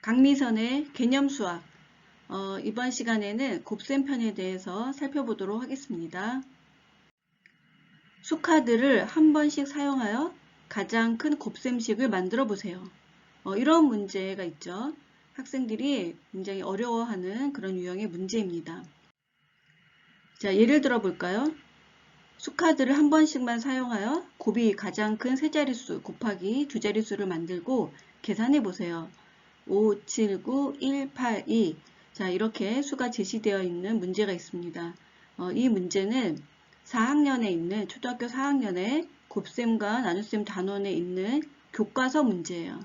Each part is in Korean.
강미선의 개념 수학 어, 이번 시간에는 곱셈 편에 대해서 살펴보도록 하겠습니다. 수카드를 한 번씩 사용하여 가장 큰 곱셈식을 만들어 보세요. 어, 이런 문제가 있죠. 학생들이 굉장히 어려워하는 그런 유형의 문제입니다. 자, 예를 들어 볼까요? 수카드를 한 번씩만 사용하여 곱이 가장 큰 세 자릿수 곱하기 두 자릿수를 만들고 계산해 보세요. 5, 7, 9, 1, 8, 2. 자, 이렇게 수가 제시되어 있는 문제가 있습니다. 어, 이 문제는 4학년에 있는, 초등학교 4학년에 곱셈과 나눗셈 단원에 있는 교과서 문제예요.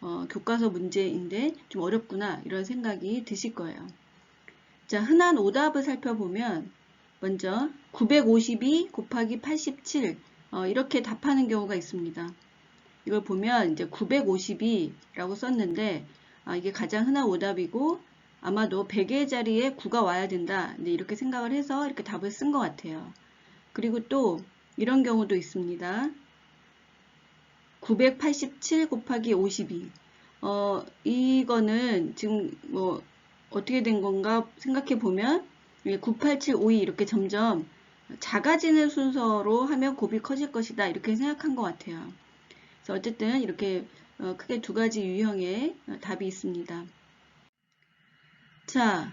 어, 교과서 문제인데 좀 어렵구나 이런 생각이 드실 거예요. 자, 흔한 오답을 살펴보면 먼저 952 곱하기 87 어, 이렇게 답하는 경우가 있습니다. 이걸 보면 이제 952라고 썼는데 아, 이게 가장 흔한 오답이고 아마도 100의 자리에 9가 와야 된다. 이렇게 생각을 해서 이렇게 답을 쓴 것 같아요. 그리고 또 이런 경우도 있습니다. 987 곱하기 52. 어, 이거는 지금 뭐 어떻게 된 건가 생각해 보면 98752 이렇게 점점 작아지는 순서로 하면 곱이 커질 것이다. 이렇게 생각한 것 같아요. 그래서 어쨌든 이렇게 어, 크게 두 가지 유형의 어, 답이 있습니다. 자,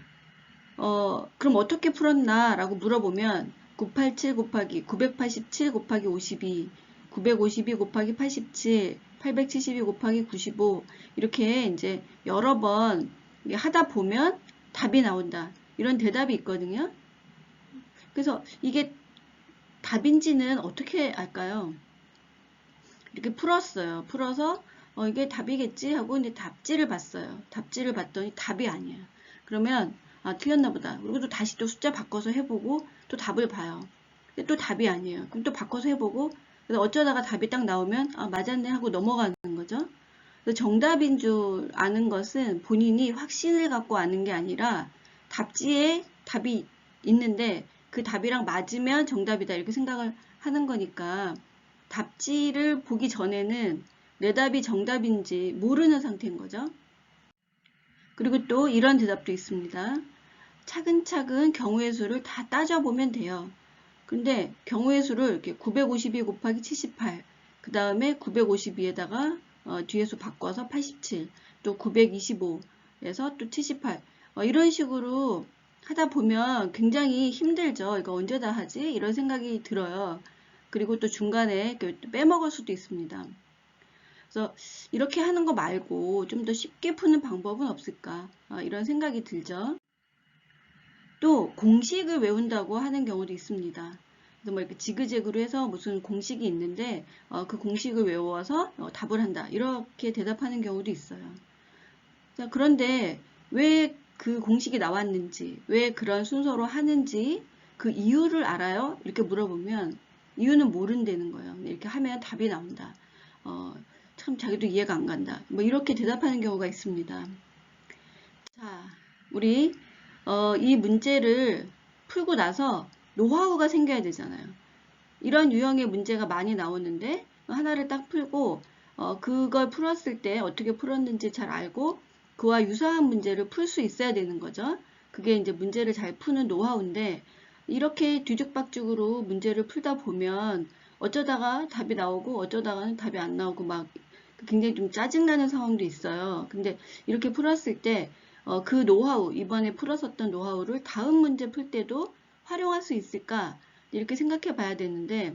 어, 그럼 어떻게 풀었나 라고 물어보면 987 곱하기 987 곱하기 52 952 곱하기 87 872 곱하기 95 이렇게 이제 여러 번 하다 보면 답이 나온다. 이런 대답이 있거든요. 그래서 이게 답인지는 어떻게 알까요? 이렇게 풀었어요. 풀어서 어, 이게 답이겠지 하고 이제 답지를 봤어요. 답지를 봤더니 답이 아니에요. 그러면 아, 틀렸나 보다. 그리고 또 다시 또 숫자 바꿔서 해보고 또 답을 봐요. 근데 또 답이 아니에요. 그럼 또 바꿔서 해보고 그래서 어쩌다가 답이 딱 나오면 아, 맞았네 하고 넘어가는 거죠. 정답인 줄 아는 것은 본인이 확신을 갖고 아는 게 아니라 답지에 답이 있는데 그 답이랑 맞으면 정답이다 이렇게 생각을 하는 거니까 답지를 보기 전에는 내 답이 정답인지 모르는 상태인 거죠. 그리고 또 이런 대답도 있습니다. 차근차근 경우의 수를 다 따져보면 돼요. 근데 경우의 수를 이렇게 952 곱하기 78, 그 다음에 952에다가 어, 뒤에서 바꿔서 87, 또 925에서 또 78, 어, 이런 식으로 하다 보면 굉장히 힘들죠. 이거 언제 다 하지? 이런 생각이 들어요. 그리고 또 중간에 빼먹을 수도 있습니다. 그래서 이렇게 하는 거 말고 좀 더 쉽게 푸는 방법은 없을까? 어, 이런 생각이 들죠. 또 공식을 외운다고 하는 경우도 있습니다. 그래서 뭐 이렇게 지그재그로 해서 무슨 공식이 있는데 어, 그 공식을 외워서 어, 답을 한다. 이렇게 대답하는 경우도 있어요. 자, 그런데 왜 그 공식이 나왔는지, 왜 그런 순서로 하는지 그 이유를 알아요? 이렇게 물어보면 이유는 모른다는 거예요. 이렇게 하면 답이 나온다. 어, 참 자기도 이해가 안 간다. 뭐 이렇게 대답하는 경우가 있습니다. 자, 우리 어, 이 문제를 풀고 나서 노하우가 생겨야 되잖아요. 이런 유형의 문제가 많이 나오는데 하나를 딱 풀고 어, 그걸 풀었을 때 어떻게 풀었는지 잘 알고 그와 유사한 문제를 풀 수 있어야 되는 거죠. 그게 이제 문제를 잘 푸는 노하우인데 이렇게 뒤죽박죽으로 문제를 풀다 보면 어쩌다가 답이 나오고 어쩌다가는 답이 안 나오고 막 굉장히 좀 짜증나는 상황도 있어요. 근데 이렇게 풀었을 때 어, 그 노하우, 이번에 풀었었던 노하우를 다음 문제 풀 때도 활용할 수 있을까? 이렇게 생각해 봐야 되는데,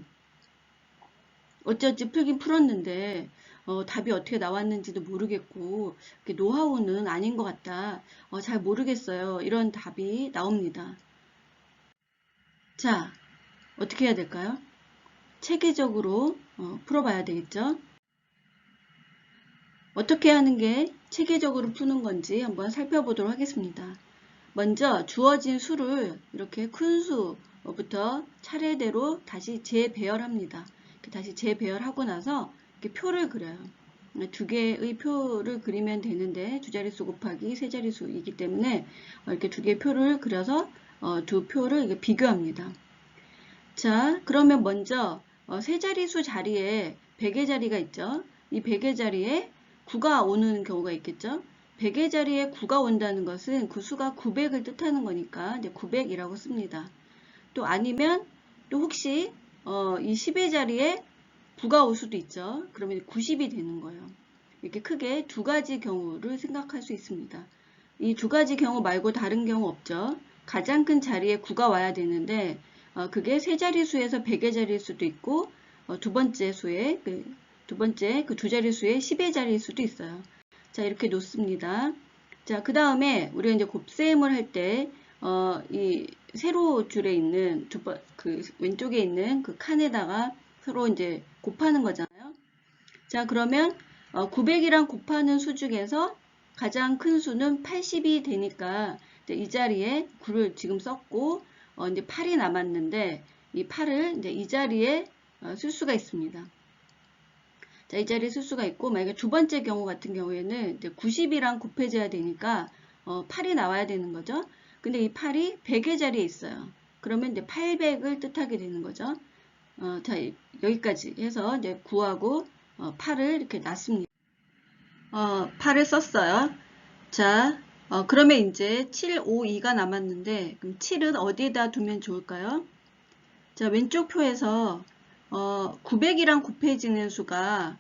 어찌어찌 풀긴 풀었는데, 어, 답이 어떻게 나왔는지도 모르겠고, 노하우는 아닌 것 같다. 어, 잘 모르겠어요. 이런 답이 나옵니다. 자, 어떻게 해야 될까요? 체계적으로 어, 풀어봐야 되겠죠? 어떻게 하는 게 체계적으로 푸는 건지 한번 살펴보도록 하겠습니다. 먼저 주어진 수를 이렇게 큰 수부터 차례대로 다시 재배열합니다. 다시 재배열하고 나서 이렇게 표를 그려요. 두 개의 표를 그리면 되는데 두 자릿수 곱하기 세 자릿수이기 때문에 이렇게 두 개의 표를 그려서 어, 두 표를 비교합니다. 자, 그러면 먼저 어, 세 자릿수 자리에 100의 자리가 있죠. 이 100의 자리에 9가 오는 경우가 있겠죠. 100의 자리에 9가 온다는 것은 그 수가 900을 뜻하는 거니까 이제 900이라고 씁니다. 또 아니면 또 혹시 어, 이 10의 자리에 9가 올 수도 있죠. 그러면 90이 되는 거예요. 이렇게 크게 두 가지 경우를 생각할 수 있습니다. 이 두 가지 경우 말고 다른 경우 없죠. 가장 큰 자리에 9가 와야 되는데 어, 그게 세 자리 수에서 100의 자리일 수도 있고 어, 두 번째 수에 그, 두 번째 그 두 자리수의 10의 자리일 수도 있어요. 자 이렇게 놓습니다. 자 그 다음에 우리가 이제 곱셈을 할 때 어, 이 세로 줄에 있는 두 번, 그 왼쪽에 있는 그 칸에다가 서로 이제 곱하는 거잖아요. 자 그러면 어, 900이랑 곱하는 수 중에서 가장 큰 수는 80이 되니까 이 자리에 9를 지금 썼고 어, 이제 8이 남았는데 이 8을 이제 이 자리에 어, 쓸 수가 있습니다. 자, 이 자리에 쓸 수가 있고 만약에 두 번째 경우 같은 경우에는 이제 90이랑 곱해져야 되니까 어, 8이 나와야 되는 거죠. 근데 이 8이 100의 자리에 있어요. 그러면 이제 800을 뜻하게 되는 거죠. 어, 자, 여기까지 해서 이제 9하고 어, 8을 이렇게 놨습니다. 어, 8을 썼어요. 자, 어, 그러면 이제 7, 5, 2가 남았는데 그럼 7은 어디에다 두면 좋을까요? 자, 왼쪽 표에서 어, 900이랑 곱해지는 수가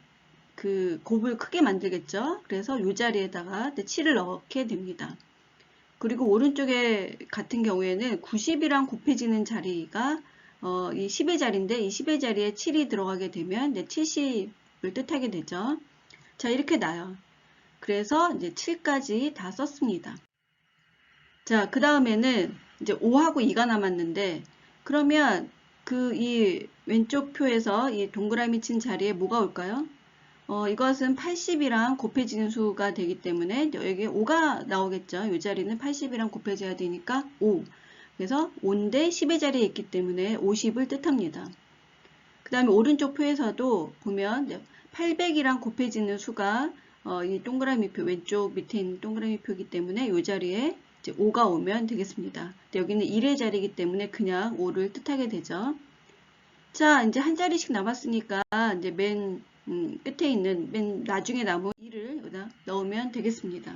그 곱을 크게 만들겠죠. 그래서 이 자리에다가 7을 넣게 됩니다. 그리고 오른쪽에 같은 경우에는 90이랑 곱해지는 자리가 어, 이 10의 자리인데 이 10의 자리에 7이 들어가게 되면 이제 70을 뜻하게 되죠. 자, 이렇게 나요. 그래서 이제 7까지 다 썼습니다. 자, 그 다음에는 이제 5하고 2가 남았는데 그러면 그 이 왼쪽 표에서 이 동그라미 친 자리에 뭐가 올까요? 어, 이것은 80이랑 곱해지는 수가 되기 때문에 여기 5가 나오겠죠. 이 자리는 80이랑 곱해져야 되니까 5. 그래서 5인데 10의 자리에 있기 때문에 50을 뜻합니다. 그 다음에 오른쪽 표에서도 보면 800이랑 곱해지는 수가 어, 이 동그라미 표 왼쪽 밑에 있는 동그라미 표이기 때문에 이 자리에 이제 5가 오면 되겠습니다. 여기는 1의 자리이기 때문에 그냥 5를 뜻하게 되죠. 자, 이제 한 자리씩 남았으니까 이제 맨 음, 끝에 있는 맨 나중에 남은 1을 여기다 넣으면 되겠습니다.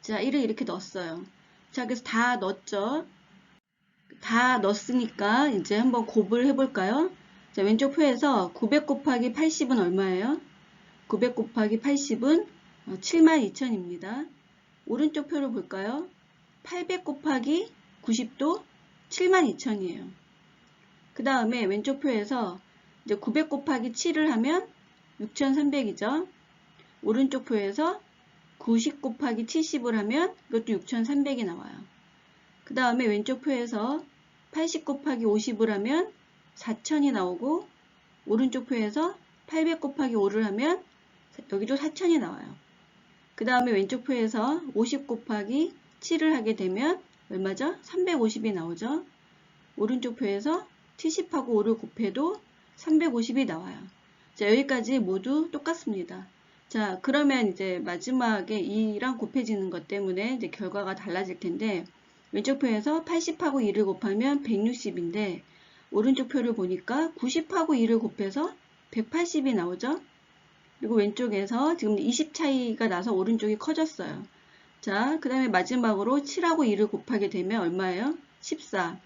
자, 1을 이렇게 넣었어요. 자, 그래서 다 넣었죠. 다 넣었으니까 이제 한번 곱을 해볼까요? 자, 왼쪽 표에서 900 곱하기 80은 얼마예요? 900 곱하기 80은 72,000입니다. 오른쪽 표를 볼까요? 800 곱하기 90도 72,000이에요. 그 다음에 왼쪽 표에서 이제 900 곱하기 7을 하면 6,300이죠. 오른쪽 표에서 90 곱하기 70을 하면 이것도 6,300이 나와요. 그 다음에 왼쪽 표에서 80 곱하기 50을 하면 4,000이 나오고 오른쪽 표에서 800 곱하기 5를 하면 여기도 4,000이 나와요. 그 다음에 왼쪽 표에서 50 곱하기 7을 하게 되면 얼마죠? 350이 나오죠. 오른쪽 표에서 70하고 5를 곱해도 350이 나와요. 자, 여기까지 모두 똑같습니다. 자, 그러면 이제 마지막에 2랑 곱해지는 것 때문에 이제 결과가 달라질 텐데, 왼쪽 표에서 80하고 2를 곱하면 160인데, 오른쪽 표를 보니까 90하고 2를 곱해서 180이 나오죠? 그리고 왼쪽에서 지금 20 차이가 나서 오른쪽이 커졌어요. 자, 그 다음에 마지막으로 7하고 2를 곱하게 되면 얼마예요? 14.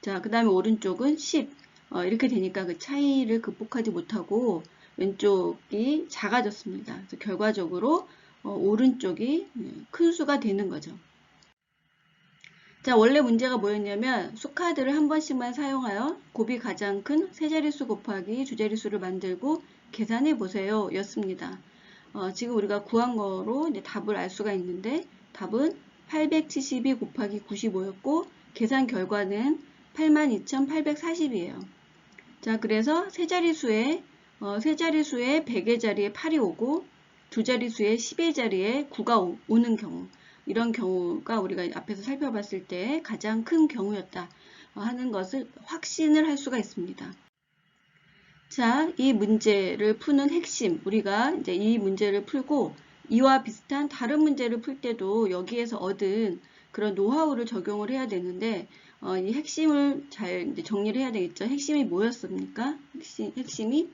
자, 그 다음에 오른쪽은 10. 어, 이렇게 되니까 그 차이를 극복하지 못하고 왼쪽이 작아졌습니다. 그래서 결과적으로 어, 오른쪽이 큰 수가 되는 거죠. 자, 원래 문제가 뭐였냐면 수카드를 한 번씩만 사용하여 곱이 가장 큰 세 자릿수 곱하기 두 자릿수를 만들고 계산해 보세요 였습니다. 어, 지금 우리가 구한 거로 답을 알 수가 있는데 답은 872 곱하기 95였고 계산 결과는 82,840이에요. 자, 그래서 세 자릿수에 어, 세 자릿수에 100의 자리에 8이 오고 두 자릿수에 10의 자리에 9가 오, 는 경우 이런 경우가 우리가 앞에서 살펴봤을 때 가장 큰 경우였다 하는 것을 확신을 할 수가 있습니다. 자, 이 문제를 푸는 핵심 우리가 이제 이 문제를 풀고 이와 비슷한 다른 문제를 풀 때도 여기에서 얻은 그런 노하우를 적용을 해야 되는데 어, 이 핵심을 잘 정리를 해야 되겠죠. 핵심이 뭐였습니까? 핵심, 핵심이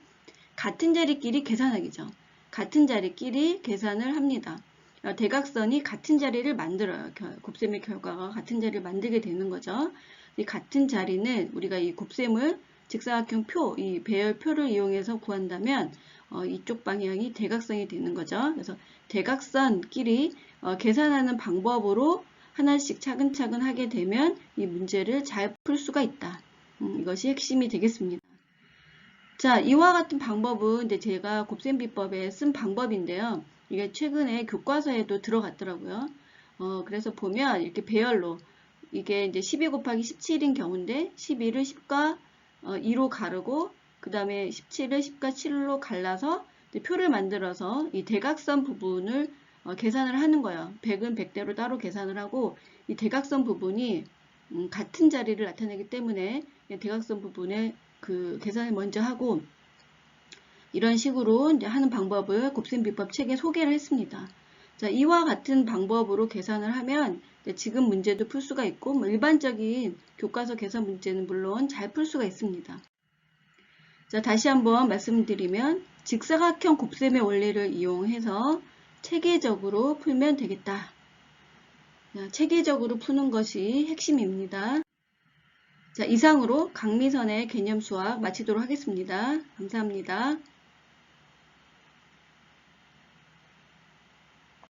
같은 자리끼리 계산하기죠. 같은 자리끼리 계산을 합니다. 어, 대각선이 같은 자리를 만들어요. 겨- 곱셈의 결과가 같은 자리를 만들게 되는 거죠. 이 같은 자리는 우리가 이 곱셈을 직사각형 표, 이 배열표를 이용해서 구한다면 어, 이쪽 방향이 대각선이 되는 거죠. 그래서 대각선끼리 어, 계산하는 방법으로 하나씩 차근차근 하게 되면 이 문제를 잘 풀 수가 있다. 음, 이것이 핵심이 되겠습니다. 자, 이와 같은 방법은 이제 제가 곱셈 비법에 쓴 방법인데요. 이게 최근에 교과서에도 들어갔더라고요. 어, 그래서 보면 이렇게 배열로 이게 이제 12 곱하기 17인 경우인데 12를 10과 어, 2로 가르고 그 다음에 17을 10과 7로 갈라서 표를 만들어서 이 대각선 부분을 어, 계산을 하는 거예요. 100은 100대로 따로 계산을 하고 이 대각선 부분이 음, 같은 자리를 나타내기 때문에 이 대각선 부분에 그 계산을 먼저 하고 이런 식으로 이제 하는 방법을 곱셈 비법 책에 소개를 했습니다. 자, 이와 같은 방법으로 계산을 하면 지금 문제도 풀 수가 있고 뭐 일반적인 교과서 계산 문제는 물론 잘 풀 수가 있습니다. 자, 다시 한번 말씀드리면 직사각형 곱셈의 원리를 이용해서 체계적으로 풀면 되겠다. 자, 체계적으로 푸는 것이 핵심입니다. 자, 이상으로 강미선의 개념 수학 마치도록 하겠습니다. 감사합니다.